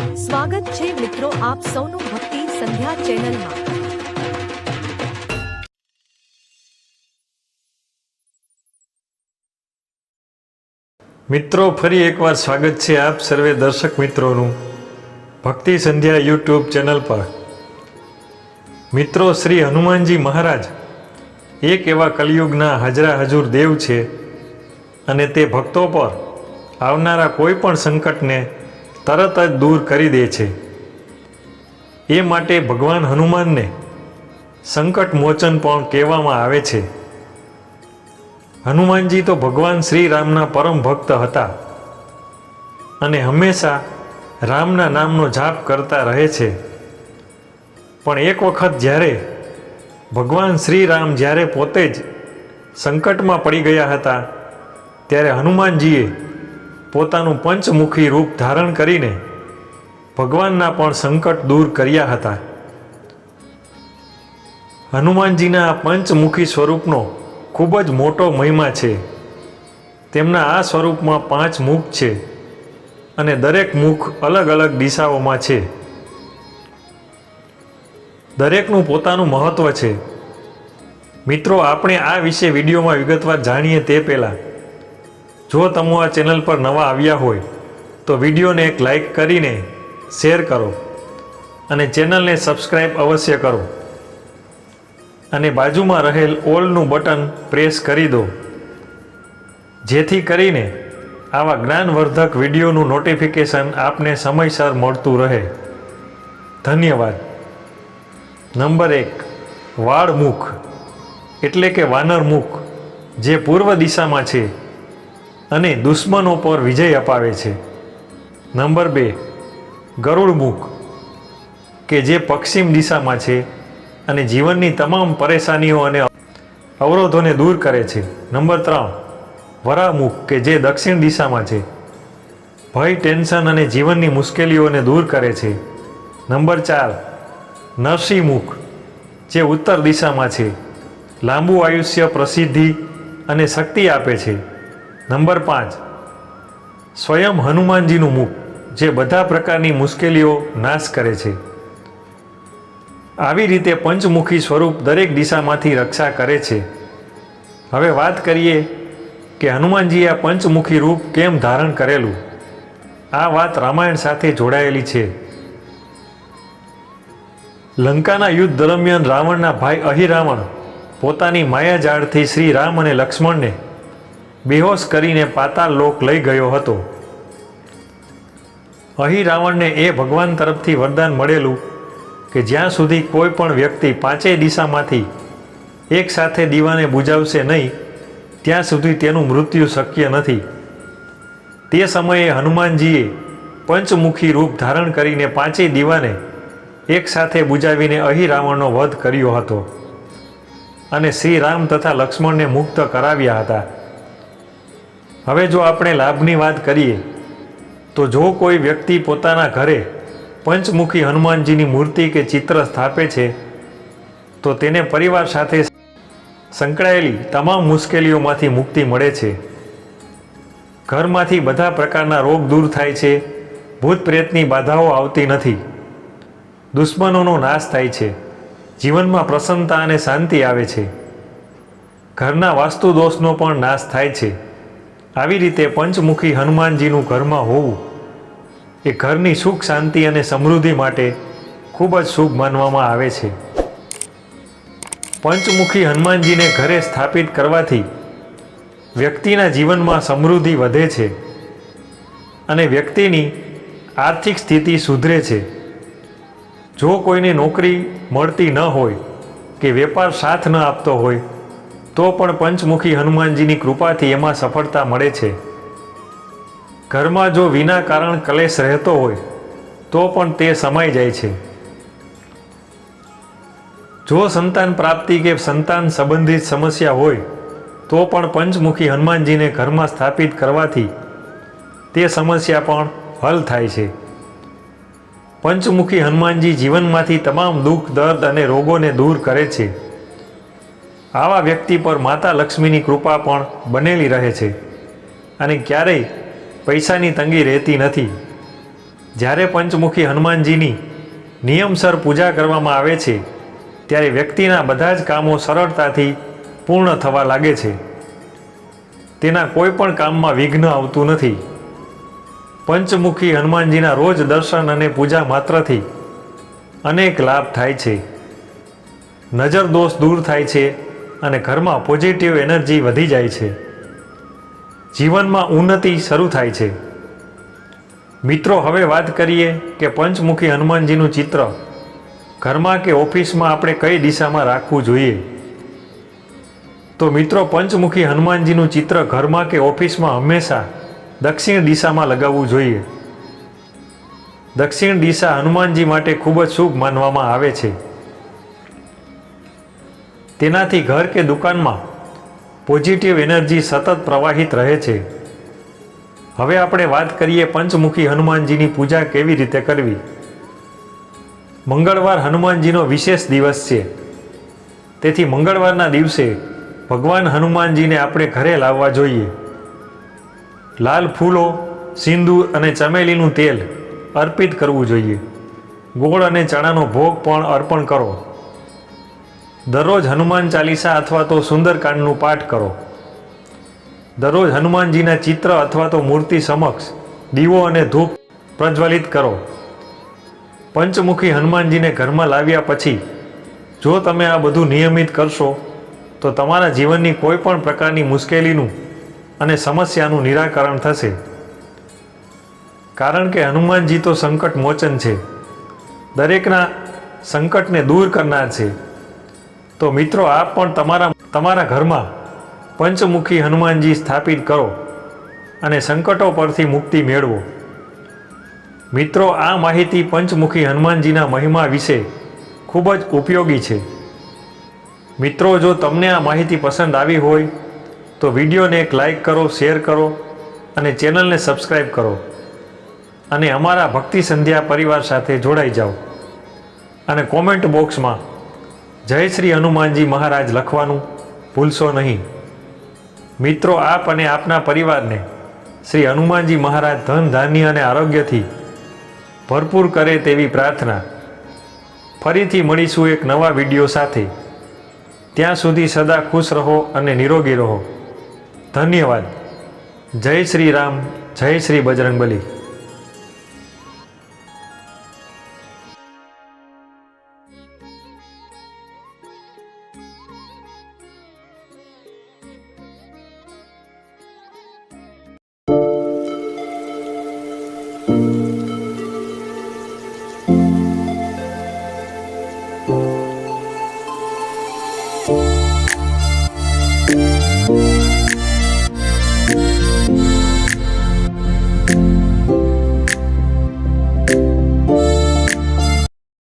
સ્વાગત છે મિત્રો આપ સૌનું ભક્તિ સંધ્યા ચેનલમાં. મિત્રો, ફરી એકવાર સ્વાગત છે આપ સર્વે દર્શક મિત્રોનું ભક્તિ સંધ્યા યુટ્યુબ ચેનલ પર. મિત્રો, શ્રી હનુમાનજી મહારાજ એક એવા કલયુગના હાજરા હજુર દેવ છે અને તે ભક્તો પર આવનારા કોઈ પણ સંકટને તરત જ દૂર કરી દે છે. એ માટે ભગવાન હનુમાનને સંકટ મોચન પણ કહેવામાં આવે છે. હનુમાનજી તો ભગવાન શ્રી રામના પરમ ભક્ત હતા અને હંમેશા રામના નામનો જાપ કરતા રહે છે. પણ એક વખત જ્યારે ભગવાન શ્રી રામ જ્યારે પોતે જ સંકટમાં પડી ગયા હતા, ત્યારે હનુમાનજીએ પોતાનું પંચમુખી રૂપ ધારણ કરીને ભગવાનના પણ સંકટ દૂર કર્યા હતા. હનુમાનજીના પંચમુખી સ્વરૂપનો ખૂબ જ મોટો મહિમા છે. તેમના આ સ્વરૂપમાં પાંચ મુખ છે અને દરેક મુખ અલગ અલગ દિશાઓમાં છે. દરેકનું પોતાનું મહત્ત્વ છે. મિત્રો, આપણે આ વિશે વિડીયોમાં વિગતવાર જાણીએ તે પહેલાં જો તમે આ ચેનલ પર નવા આવ્યા હોય, તો વિડીયોને એક લાઈક કરીને શેર કરો અને ચેનલને સબસ્ક્રાઈબ અવશ્ય કરો. અને બાજુમાં રહેલ ઓલનું બટન પ્રેસ કરી દો, જેથી કરીને આવા જ્ઞાનવર્ધક વિડીયોનું નોટિફિકેશન આપને સમયસર મળતું રહે. ધન્યવાદ. નંબર એક વાળ મુખ એટલે કે વાનર મુખ જે પૂર્વ દિશામાં છે. અને દુશ્મનો પર વિજય અપાવે છે. નંબર બે, ગરુડ મુખ, કે જે પશ્ચિમ દિશામાં છે અને જીવનની તમામ પરેશાનીઓ અને અવરોધોને દૂર કરે છે. નંબર ત્રણ વરામુખ કે જે દક્ષિણ દિશામાં છે. ભય, ટેન્શન અને જીવનની મુશ્કેલીઓને દૂર કરે છે. નંબર ચાર નરસિંહમુખ જે ઉત્તર દિશામાં છે. લાંબુ આયુષ્ય પ્રસિદ્ધિ અને શક્તિ આપે છે. નંબર પાંચ. સ્વયં હનુમાનજીનું મુખ, જે બધા પ્રકારની મુશ્કેલીઓ નાશ કરે છે. આવી રીતે પંચમુખી સ્વરૂપ દરેક દિશામાંથી રક્ષા કરે છે. હવે વાત કરીએ કે હનુમાનજીએ આ પંચમુખી રૂપ કેમ ધારણ કરેલું? આ વાત રામાયણ સાથે જોડાયેલી છે. લંકાના યુદ્ધ દરમિયાન રાવણના ભાઈ અહિરાવણ પોતાની માયાજાળથી શ્રી રામ અને લક્ષ્મણને બેહોશ કરીને પાતાળ લોક લઈ ગયો હતો. અહીં રાવણને એ ભગવાન તરફથી વરદાન મળેલું કે જ્યાં સુધી કોઈ પણ વ્યક્તિ પાંચેય દિશામાંથી એક સાથે દીવાને બુજાવશે નહીં, ત્યાં સુધી તેનું મૃત્યુ શક્ય નથી. તે સમયે હનુમાનજીએ પંચમુખી રૂપ ધારણ કરીને પાંચેય દીવાને એક સાથે બુજાવીને અહીં રાવણનો વધ કર્યો હતો અને શ્રી રામ તથા લક્ષ્મણને મુક્ત કરાવ્યા હતા. હવે જો આપણે લાભની વાત કરીએ, તો જો કોઈ વ્યક્તિ પોતાના ઘરે પંચમુખી હનુમાનજીની મૂર્તિ કે ચિત્ર સ્થાપે છે, તો તેને પરિવાર સાથે સંકળાયેલી તમામ મુશ્કેલીઓમાંથી મુક્તિ મળે છે. ઘરમાંથી બધા પ્રકારના રોગ દૂર થાય છે, ભૂત પ્રેતની બાધાઓ આવતી નથી. દુશ્મનોનો નાશ થાય છે, જીવનમાં પ્રસન્નતા અને શાંતિ આવે છે. ઘરના વાસ્તુ દોષનો પણ નાશ થાય છે. આવી રીતે પંચમુખી હનુમાનજીનું ઘરમાં હોવું એ ઘરની સુખ, શાંતિ અને સમૃદ્ધિ માટે ખૂબ જ શુભ માનવામાં આવે છે. પંચમુખી હનુમાનજીને ઘરે સ્થાપિત કરવાથી વ્યક્તિના જીવનમાં સમૃદ્ધિ વધે છે અને વ્યક્તિની આર્થિક સ્થિતિ સુધરે છે. જો કોઈને નોકરી મળતી ન હોય કે વેપાર સાથ ન આપતો હોય તો પણ પંચમુખી હનુમાનજીની કૃપાથી એમાં સફળતા મળે છે. ઘરમાં જો વિના કારણ કલેશ રહેતો હોય, તો પણ તે સમાઈ જાય છે. જો સંતાન પ્રાપ્તિ કે સંતાન સંબંધિત સમસ્યા હોય, તો પણ પંચમુખી હનુમાનજીને ઘરમાં સ્થાપિત કરવાથી તે સમસ્યા પણ હલ થાય છે. પંચમુખી હનુમાનજી જીવનમાંથી તમામ દુઃખ, દર્દ અને રોગોને દૂર કરે છે. આવા વ્યક્તિ પર માતા લક્ષ્મીની કૃપા પણ બનેલી રહે છે. અને ક્યારેય પૈસાની તંગી રહેતી નથી. જ્યારે પંચમુખી હનુમાનજીની નિયમસર પૂજા કરવામાં આવે છે, ત્યારે વ્યક્તિના બધા જ કામો સરળતાથી પૂર્ણ થવા લાગે છે. તેના કોઈ પણ કામમાં વિઘ્ન આવતું નથી. પંચમુખી હનુમાનજીના રોજ દર્શન અને પૂજા માત્રથી અનેક લાભ થાય છે. નજર દોષ દૂર થાય છે અને ઘરમાં પોઝિટિવ એનર્જી વધી જાય છે. જીવનમાં ઉન્નતિ શરૂ થાય છે. મિત્રો, હવે વાત કરીએ કે પંચમુખી હનુમાનજીનું ચિત્ર. ઘરમાં કે ઓફિસમાં આપણે કઈ દિશામાં રાખવું જોઈએ? તો મિત્રો, પંચમુખી હનુમાનજીનું ચિત્ર ઘરમાં કે ઓફિસમાં હંમેશા દક્ષિણ દિશામાં લગાવવું જોઈએ. દક્ષિણ દિશા હનુમાનજી માટે ખૂબ જ શુભ માનવામાં આવે છે. તેનાથી ઘર કે દુકાનમાં પોઝિટિવ એનર્જી સતત પ્રવાહિત રહે છે. હવે આપણે વાત કરીએ પંચમુખી હનુમાનજીની પૂજા કેવી રીતે કરવી? મંગળવાર હનુમાનજીનો વિશેષ દિવસ છે. તેથી મંગળવારના દિવસે ભગવાન હનુમાનજીને આપણે ઘરે લાવવા જોઈએ. લાલ ફૂલો, સિંદૂર અને ચમેલીનું તેલ અર્પિત કરવું જોઈએ. ગોળ અને ચણાનો ભોગ પણ અર્પણ કરો. દરરોજ હનુમાન ચાલીસા અથવા તો સુંદરકાંડનું પાઠ કરો. દરરોજ હનુમાનજીના ચિત્ર અથવા તો મૂર્તિ સમક્ષ દીવો અને ધૂપ પ્રજ્વલિત કરો. પંચમુખી હનુમાનજીને ઘરમાં લાવ્યા પછી, જો તમે આ બધું નિયમિત કરશો, તો તમારા જીવનની કોઈ પણ પ્રકારની મુશ્કેલીનું અને સમસ્યાનું નિરાકરણ થશે. કારણ કે હનુમાનજી તો સંકટ મોચન છે. દરેકના સંકટને દૂર કરનાર છે. તો મિત્રો આપ પણ તમારા તમારા ઘરમાં પંચમુખી હનુમાનજી સ્થાપિત કરો અને સંકટો પરથી મુક્તિ મેળવો. મિત્રો, આ માહિતી પંચમુખી હનુમાનજીના મહિમા વિશે ખૂબ જ ઉપયોગી છે. મિત્રો, જો તમને આ માહિતી પસંદ આવી હોય, તો વિડીયોને એક લાઈક કરો, શેર કરો અને ચેનલને સબસ્ક્રાઈબ કરો અને અમારા ભક્તિ સંધ્યા પરિવાર સાથે જોડાઈ જાઓ. અને કોમેન્ટ બોક્સમાં જય શ્રી હનુમાનજી મહારાજ લખવાનું ભૂલશો નહીં. મિત્રો, આપ અને આપના પરિવારને શ્રી હનુમાનજી મહારાજ ધન, ધાન્ય અને આરોગ્યથી ભરપૂર કરે તેવી પ્રાર્થના ફરીથી મળીશું એક નવા વીડિયો સાથે. ત્યાં સુધી સદા ખુશ રહો અને નિરોગી રહો. ધન્યવાદ. જય શ્રી રામ, જય શ્રી બજરંગબલી.